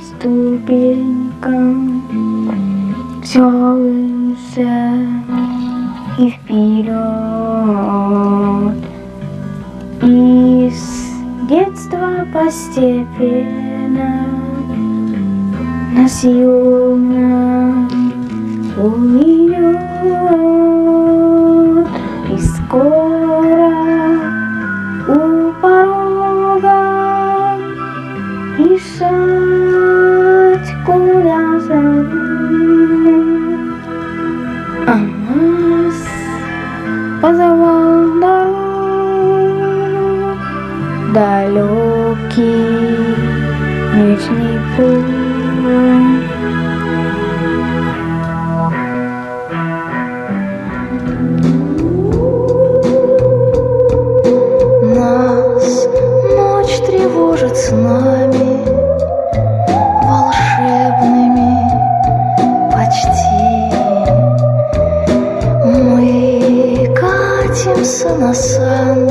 ступенькам все выше и вперед. И с детства постепенно на съемно уйдет. Вечный путь. Нас ночь тревожит с нами волшебными почти. Мы катимся на санках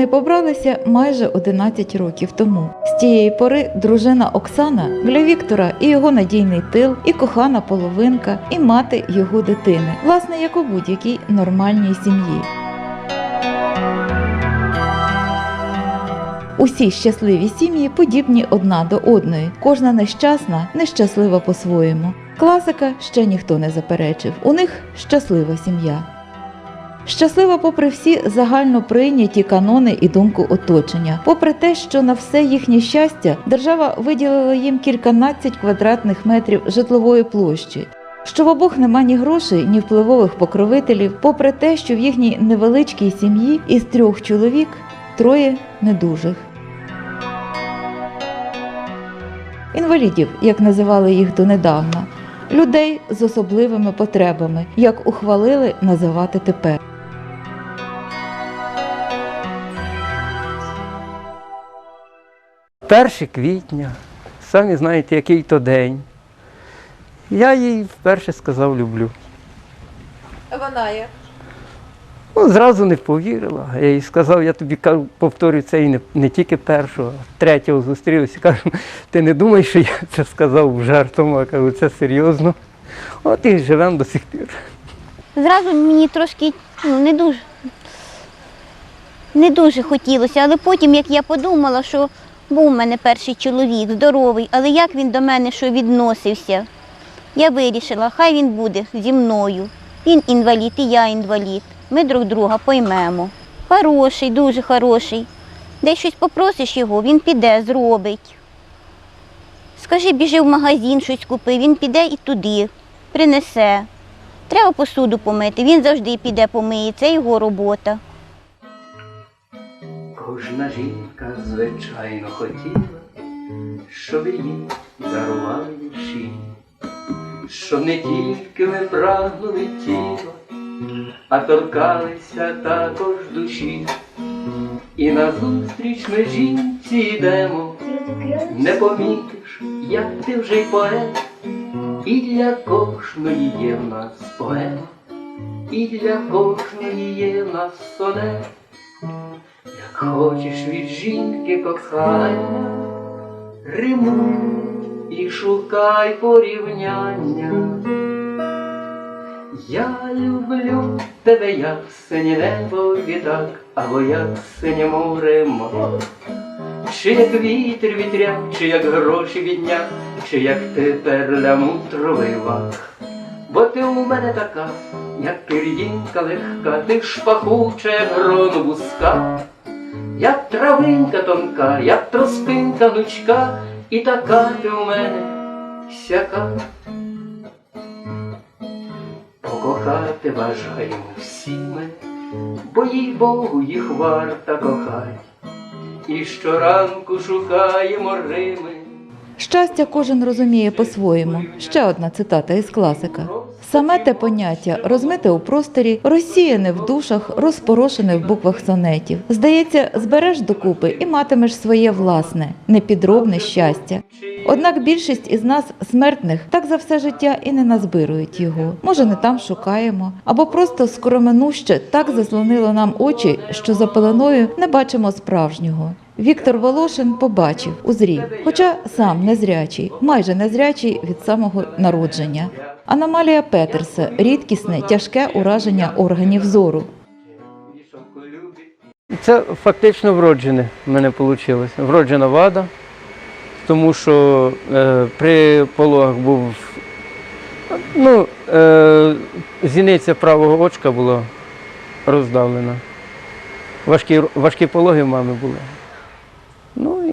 Вони побралися майже 11 років тому. З тієї пори дружина Оксана для Віктора і його надійний тил, і кохана половинка, і мати його дитини, власне, як у будь-якій нормальній сім'ї. Усі щасливі сім'ї подібні одна до одної. Кожна нещасна, нещаслива по-своєму. Класика ще ніхто не заперечив. У них щаслива сім'я. Щаслива, попри всі загально прийняті канони і думку оточення, попри те, що на все їхнє щастя держава виділила їм кільканадцять квадратних метрів житлової площі. Що в обох нема ні грошей, ні впливових покровителів, попри те, що в їхній невеличкій сім'ї із трьох чоловік троє недужих. Інвалідів, як називали їх донедавна, людей з особливими потребами, як ухвалили називати тепер. Перше квітня, самі знаєте, який то день. Я їй вперше сказав люблю. А Вона є. Ну, зразу не повірила. Я їй сказав, я тобі кажу, повторюю це і не, не тільки першого, а третього зустрілися. Кажу, ти не думаєш, що я це сказав в жартом, а кажу, це серйозно. От і живемо до сих пір. Зразу мені трошки ну, не дуже не дуже хотілося, але потім, як я подумала, що був у мене перший чоловік, здоровий, але як він до мене що відносився, я вирішила, хай він буде зі мною. Він інвалід, і я інвалід. Ми друг друга поймемо. Хороший, дуже хороший. Десь щось попросиш його, він піде, зробить. Скажи, біжи в магазин, щось купи, він піде і туди, принесе. Треба посуду помити, він завжди піде помиє, це його робота. Кожна жінка, звичайно, хотіла, щоб їй дарували вірші, щоб не тільки ми прагнули тіло, а торкалися також душі. І назустріч ми жінці йдемо, не помітиш, як ти вже й поет, і для кожної є в нас поема, і для кожної є в нас сонет. Як хочеш від жінки кохання, римуй і шукай порівняння. Я люблю тебе, як синє небо вітак, або як синє море морок. Чи як вітер вітряк, чи як гроші відняк, чи як ти перламутровий вак. Бо ти у мене така, як пір'їнка легка, ти ж пахуче грону вузка, як травинка тонка, як троспинка гнучка, і така ти у мене сяка. Покохати бажаємо всі ми, бо їй Богу їх варта кохать, і щоранку шукаємо Рими. Щастя кожен розуміє по-своєму. Ще одна цитата із класика. Саме те поняття розмите у просторі, розсіяне в душах, розпорошене в буквах сонетів. Здається, збереш докупи і матимеш своє власне, непідробне щастя. Однак більшість із нас, смертних, так за все життя і не назбирують його. Може, не там шукаємо, або просто скороминуще так заслонило нам очі, що за пеленою не бачимо справжнього. Віктор Волошин побачив, узрів, хоча сам незрячий, майже незрячий від самого народження. Аномалія Петерса рідкісне, тяжке ураження органів зору. Це фактично вроджене в мене вийшло. Вроджена вада, тому що е, при пологах був ну, е, зіниця правого очка була роздавлена. Важкі, важкі пологи в мами були. Ну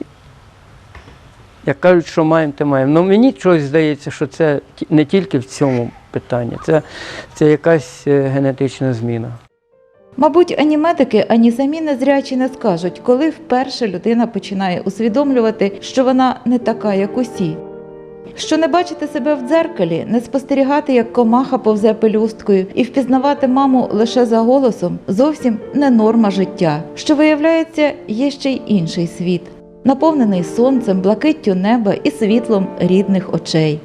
як кажуть, що маємо, те маємо. Ну мені чогось здається, що це не тільки в цьому питанні, це, це якась е, генетична зміна. Мабуть, ані медики, ані самі незрячі не скажуть, коли вперше людина починає усвідомлювати, що вона не така, як усі. Що не бачити себе в дзеркалі, не спостерігати, як комаха повзе пелюсткою, і впізнавати маму лише за голосом зовсім не норма життя. Що виявляється, є ще й інший світ, наповнений сонцем, блакиттю неба і світлом рідних очей.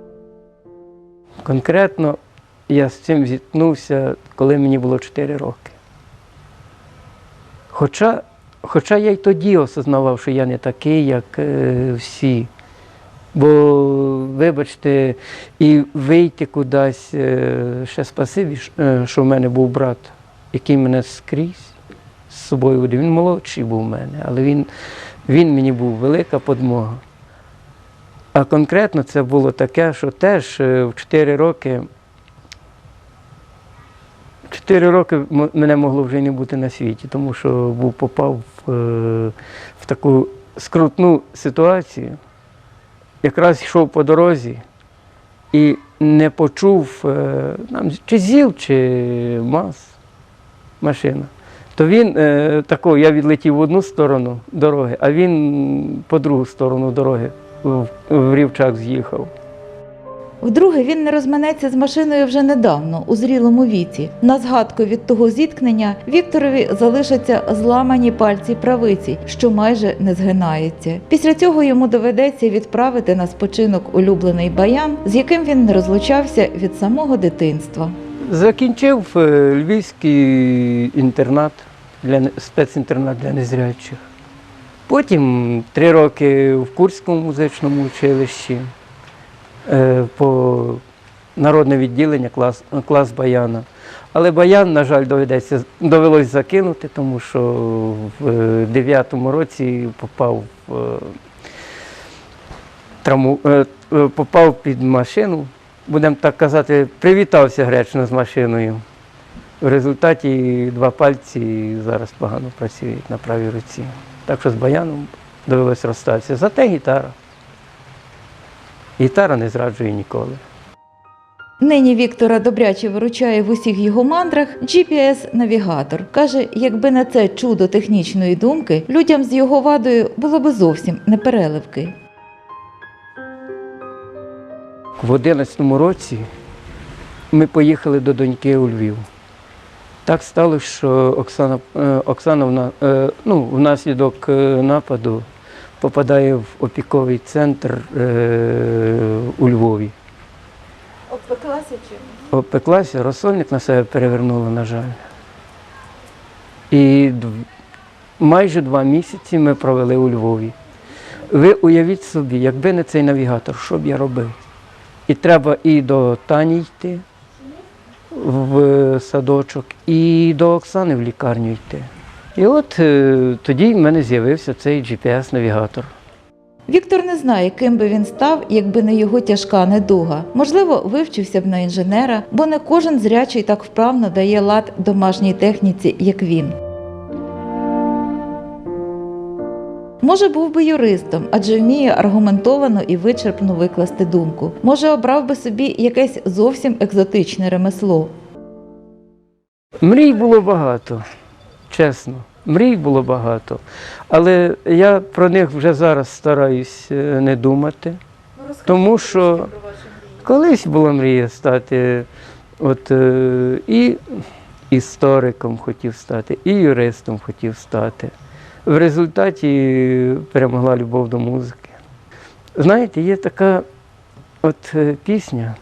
Конкретно я з цим зіткнувся, коли мені було 4 роки. Хоча, хоча я й тоді осознавав, що я не такий, як е, всі. Бо, вибачте, і вийти кудись, е, ще спасибі, е, що в мене був брат, який мене скрізь з собою водив. Він молодший був в мене, але він, він мені був велика подмога. А конкретно це було таке, що теж е, в 4 роки. в 4 роки мене могло вже не бути на світі, тому що був попав в, е, в таку скрутну ситуацію. Якраз йшов по дорозі і не почув е, нам, чи ЗІЛ, чи МАЗ машина. То він е, тако, я відлетів в одну сторону дороги, а він по другу сторону дороги в, рівчак з'їхав. Вдруге, він не розминеться з машиною вже недавно, у зрілому віці. На згадку від того зіткнення Вікторові залишаться зламані пальці правиці, що майже не згинається. Після цього йому доведеться відправити на спочинок улюблений баян, з яким він не розлучався від самого дитинства. Закінчив е, львівський інтернат, для, спецінтернат для незрячих. Потім три роки в Курському музичному училищі, е, по народне відділення, клас, клас баяна. Але баян, на жаль, доведеться, довелось закинути, тому що в 9-му році попав в е, травму, е, е, попав під машину, будемо так казати, привітався гречно з машиною. В результаті два пальці зараз погано працюють на правій руці. Так що з баяном довелось розстатися. Зате гітара. Гітара не зраджує ніколи. Нині Віктора добряче виручає в усіх його мандрах GPS-навігатор. Каже, якби не це чудо технічної думки, людям з його вадою було би зовсім не переливки. В 11-му році ми поїхали до доньки у Львів. Так сталося, що Оксана, е, Оксана е, ну, внаслідок е, нападу попадає в опіковий центр у Львові. Обпеклася чи? Опеклася, розсольник на себе перевернула, на жаль. І майже два місяці ми провели у Львові. Ви уявіть собі, якби не цей навігатор, що б я робив? І треба і до Тані йти в садочок, і до Оксани в лікарню йти. І от е, тоді в мене з'явився цей GPS-навігатор. Віктор не знає, ким би він став, якби не його тяжка недуга. Можливо, вивчився б на інженера, бо не кожен зрячий так вправно дає лад домашній техніці, як він. Може, був би юристом, адже вміє аргументовано і вичерпно викласти думку. Може, обрав би собі якесь зовсім екзотичне ремесло. Мрій було багато, чесно. Мрій було багато. Але я про них вже зараз стараюсь е, не думати. Тому що колись була мрія стати от, е, і істориком хотів стати, і юристом хотів стати. В результаті перемогла любов до музики. Знаєте, є така от е, пісня.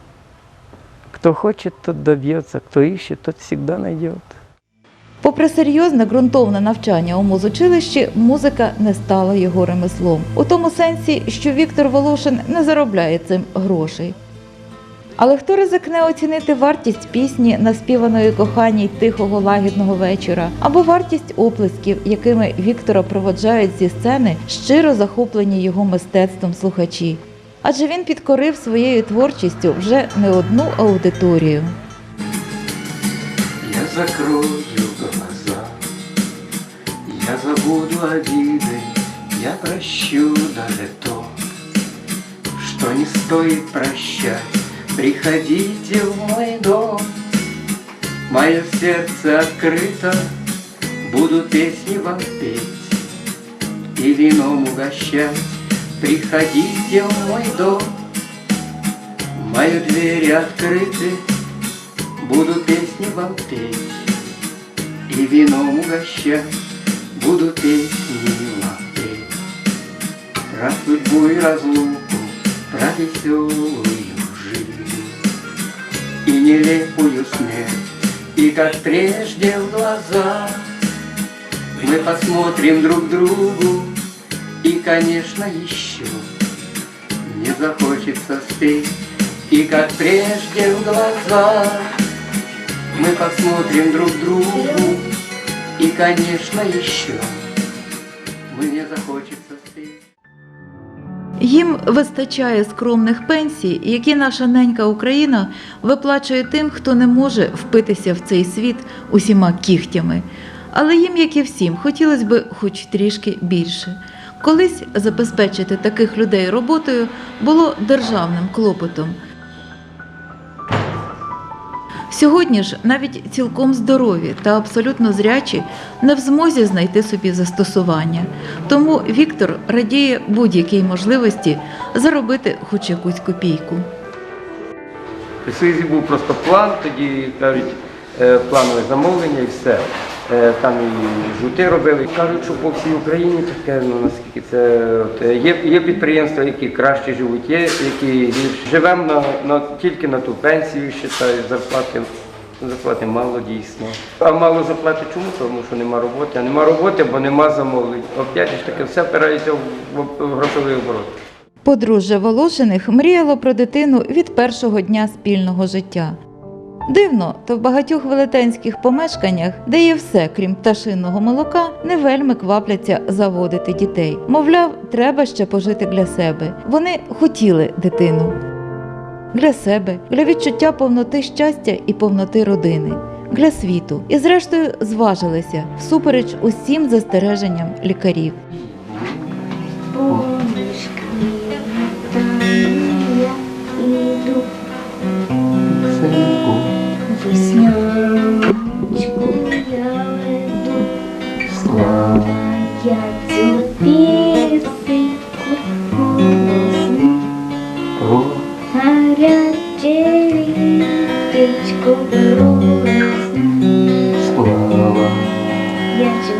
Хто хоче, тот доб'ється, хто іще, тот завжди знайде. Попри серйозне ґрунтовне навчання у музучилищі, музика не стала його ремеслом. У тому сенсі, що Віктор Волошин не заробляє цим грошей. Але хто ризикне оцінити вартість пісні, наспіваної коханій тихого лагідного вечора, або вартість оплесків, якими Віктора проводжають зі сцени, щиро захоплені його мистецтвом слухачі. Адже він підкорив своєю творчістю вже не одну аудиторію. Я закрою глаза, я забуду обиды, я прощу даже то, что не стоит прощать. Приходите в мой дом, мое сердце открыто, буду песни вам петь и вином угощать. Приходите в мой дом, мои двери открыты, Буду песни вам петь И вином угощать Буду песни вам петь Про судьбу и разлуку Про веселую нелепую смерть. И как прежде в глаза. Мы посмотрим друг другу. И, конечно, еще Не захочется спеть. И как прежде в глаза. Мы посмотрим друг другу. И, конечно, еще Мне захочется спеть Їм вистачає скромних пенсій, які наша ненька Україна виплачує тим, хто не може впитися в цей світ усіма кігтями. Але їм, як і всім, хотілося б хоч трішки більше. Колись забезпечити таких людей роботою було державним клопотом. Сьогодні ж навіть цілком здорові та абсолютно зрячі не в змозі знайти собі застосування. Тому Віктор радіє будь-якій можливості заробити хоч якусь копійку. Сизі був просто план, тоді кажуть, е, планове замовлення і все. Е, Там і жути робили. Кажуть, що по всій Україні таке, ну наскільки це от, е, є, є підприємства, які краще живуть, є які. Живемо на, на, тільки на ту пенсію, вважаю, зарплати. Зарплати мало дійсно. А мало зарплати чому? Тому що нема роботи. А нема роботи, бо нема замовлень. Опять ж таки, все впирається в грошовий оборот. Подружжя Волошиних мріяло про дитину від першого дня спільного життя. Дивно, то в багатьох велетенських помешканнях, де є все, крім пташиного молока, не вельми квапляться заводити дітей. Мовляв, треба ще пожити для себе. Вони хотіли дитину. Для себе, для відчуття повноти щастя і повноти родини, для світу. І зрештою зважилися всупереч усім застереженням лікарів. Я цю пісеньку Гаряче літечко Слава. Я цю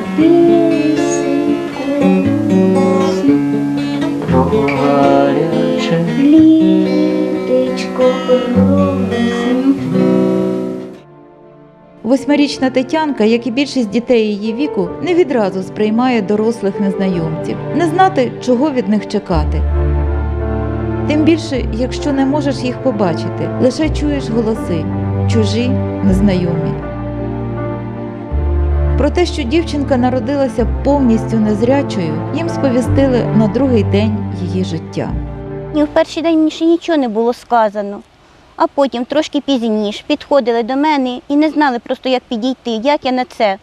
Восьмирічна Тетянка, як і більшість дітей її віку, не відразу сприймає дорослих незнайомців, не знати, чого від них чекати. Тим більше, якщо не можеш їх побачити, лише чуєш голоси чужі, незнайомі. Про те, що дівчинка народилася повністю незрячою, їм сповістили на другий день її життя. Ні, в перший день мені ще нічого не було сказано. А потім, трошки пізніше, підходили до мене і не знали просто, як підійти, як я на це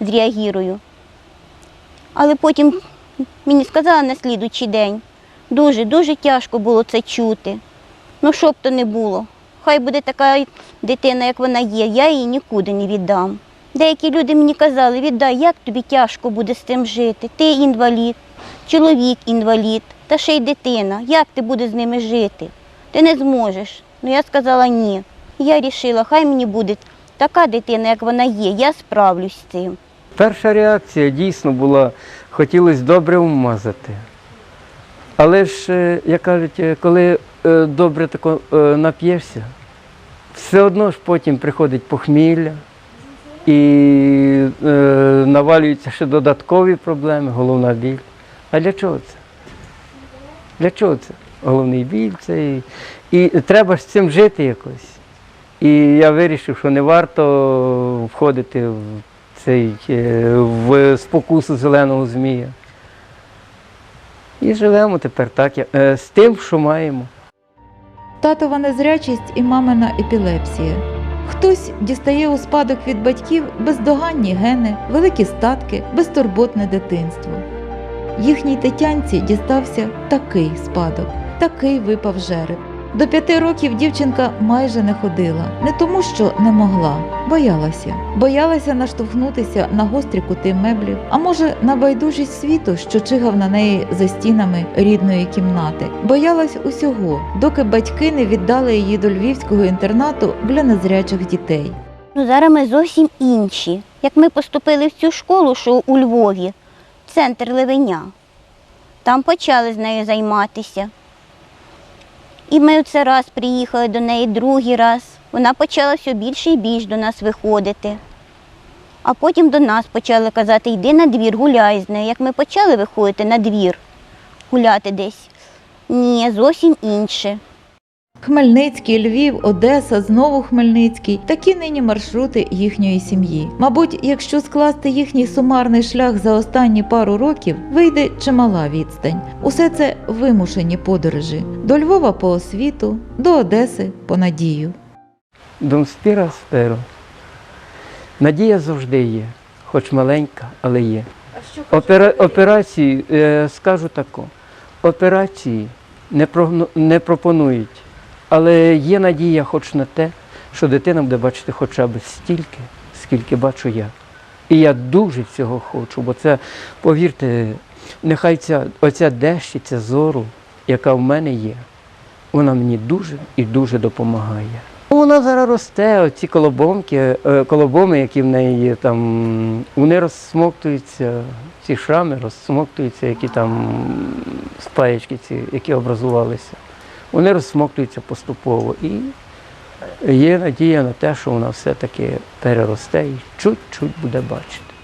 зреагірую. Але потім мені сказали на слідуючий день. Дуже, дуже тяжко було це чути. Ну, що б то не було. Хай буде така дитина, як вона є, я її нікуди не віддам. Деякі люди мені казали, віддай, як тобі тяжко буде з цим жити. Ти інвалід, чоловік інвалід, та ще й дитина. Як ти будеш з ними жити? Ти не зможеш. Ну я сказала ні. Я вирішила, хай мені буде така дитина, як вона є, я справлюсь з цим. Перша реакція дійсно була, хотілося добре вмазати. Але ж, е, як кажуть, е, коли е, добре тако нап'єшся, все одно ж потім приходить похмілля і е, навалюються ще додаткові проблеми, головна біль. А для чого це? Для чого це? Головний біль це і, і треба з цим жити якось. І я вирішив, що не варто входити в цей е, в спокусу зеленого змія. І живемо тепер так, е, з тим, що маємо. Татова незрячість і мамина епілепсія. Хтось дістає у спадок від батьків бездоганні гени, великі статки, безтурботне дитинство. Їхній тетянці дістався такий спадок, такий випав жереб. До п'яти років дівчинка майже не ходила, не тому, що не могла, боялася. Боялася наштовхнутися на гострі кути меблів, а може на байдужість світу, що чигав на неї за стінами рідної кімнати. Боялась усього, доки батьки не віддали її до львівського інтернату для незрячих дітей. Ну, зараз ми зовсім інші. Як ми поступили в цю школу, що у Львові, центр Левеня, там почали з нею займатися. І ми це раз приїхали до неї, другий раз. Вона почала все більше і більше до нас виходити. А потім до нас почали казати, йди на двір, гуляй з нею. Як ми почали виходити на двір, гуляти десь. Ні, зовсім інше. Хмельницький, Львів, Одеса, знову Хмельницький такі нині маршрути їхньої сім'ї. Мабуть, якщо скласти їхній сумарний шлях за останні пару років, вийде чимала відстань. Усе це вимушені подорожі до Львова по освіту, до Одеси по надію. Дом спіра сперо. Надія завжди є, хоч маленька, але є. Опера... Операції, е, скажу тако, операції не, прогно... не пропонують, але є надія хоч на те, що дитина буде бачити хоча б стільки, скільки бачу я. І я дуже цього хочу, бо це, повірте, нехай ця оця дещиця зору, яка в мене є, вона мені дуже і дуже допомагає. Вона зараз росте, оці колобомки, е, колобоми, які в неї є, там, вони розсмоктуються, ці шрами розсмоктуються, які там спаєчки, ці, які образувалися. Вони розсмоктуються поступово. І є надія на те, що вона все-таки переросте і чуть-чуть буде бачити.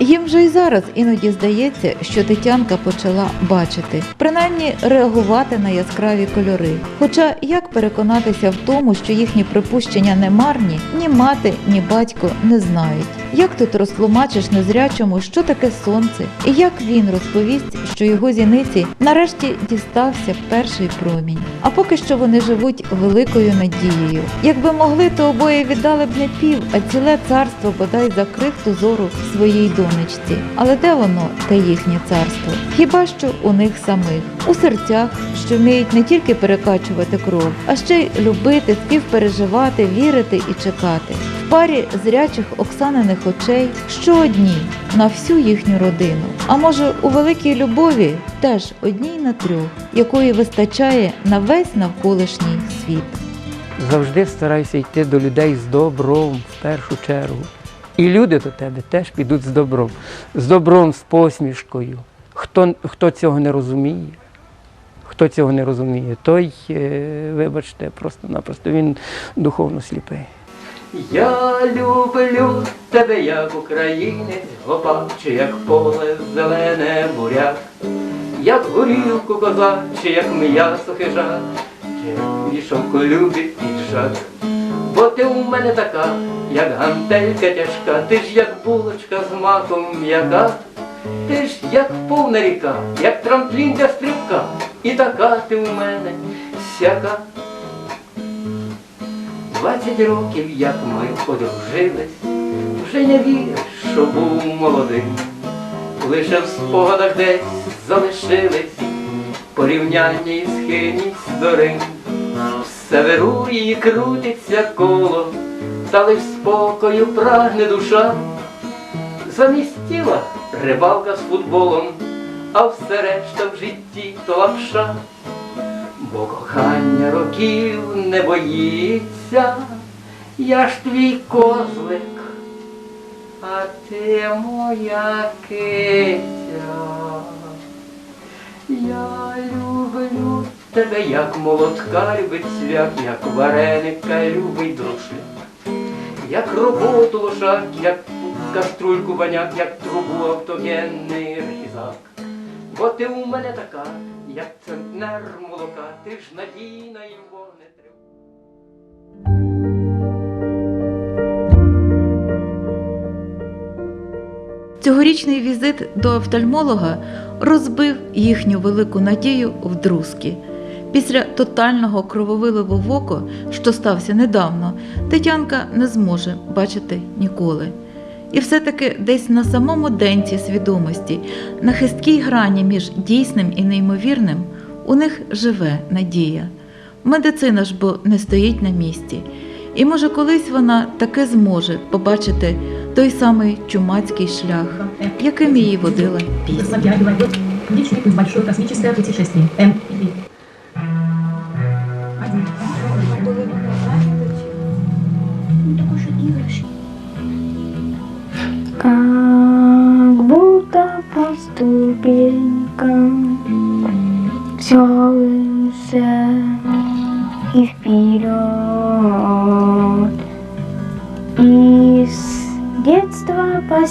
Їм вже й зараз іноді здається, що Тетянка почала бачити, принаймні реагувати на яскраві кольори. Хоча як переконатися в тому, що їхні припущення не марні, ні мати, ні батько не знають. Як тут розтлумачиш незрячому, що таке сонце, і як він розповість, що його зіниці нарешті дістався перший промінь. А поки що вони живуть великою надією. Якби могли, то обоє віддали б не пів, а ціле царство бодай за крихту зору своїй донечці. Але де воно, те їхнє царство? Хіба що у них самих, у серцях, що вміють не тільки перекачувати кров, а ще й любити, співпереживати, вірити і чекати. В парі зрячих Оксаниних очей щодні на всю їхню родину. А може, у великій любові теж одній на трьох, якої вистачає на весь навколишній світ. Завжди старайся йти до людей з добром в першу чергу. І люди до тебе теж підуть з добром, з добром, з посмішкою. Хто, хто цього не розуміє, хто цього не розуміє, той, е, вибачте, просто-напросто він духовно сліпий. Я люблю тебе, як українець, гопак, чи як поле зелене буряк, як горілку коза, чи як м'ясо хижак, чи як любить піджак. Бо ти у мене така, як гантелька тяжка, ти ж як булочка з маком м'яка, ти ж як повна ріка, як трамплін для стрибка, і така ти у мене сяка. Двадцять років, як ми подружились, вже не віриш, що був молодим. лише в спогадах десь залишились порівняння і схильність до рим. Все вирує і крутиться коло, та лиш спокою прагне душа. Замість тіла рибалка з футболом, а все решта в житті то лапша. Бо кохання років не боїться, я ж твій козлик, а ти моя киця. Я люблю тебе, як молотка любить цвях, як вареника любить друшляк, як роботу лошак, як каструльку баняк, як трубу автогенний різак. Бо ти у мене така, як центнер молока, ти ж надійна і вогнетрив. Цьогорічний візит до офтальмолога розбив їхню велику надію в друзки. Після тотального крововиливу в око, що стався недавно, Тетянка не зможе бачити ніколи. І все-таки десь на самому денці свідомості, на хисткій грані між дійсним і неймовірним, у них живе надія. Медицина ж бо не стоїть на місці. І може колись вона таки зможе побачити той самий чумацький шлях, яким її водила пісня. Личный путь, большое космическое путешествие.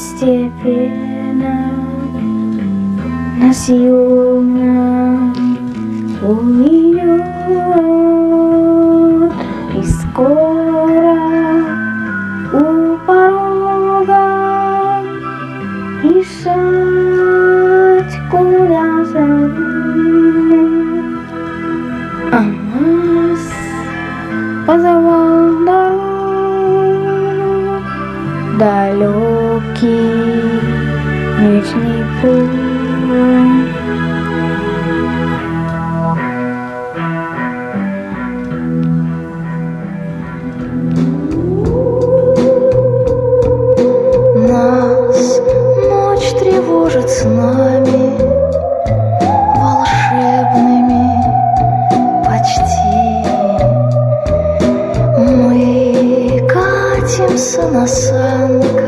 степенах на съемном умрет и скоро у порога решать куда зовут, а нас позовут далекий вечный путь. Нас ночь тревожит с на санках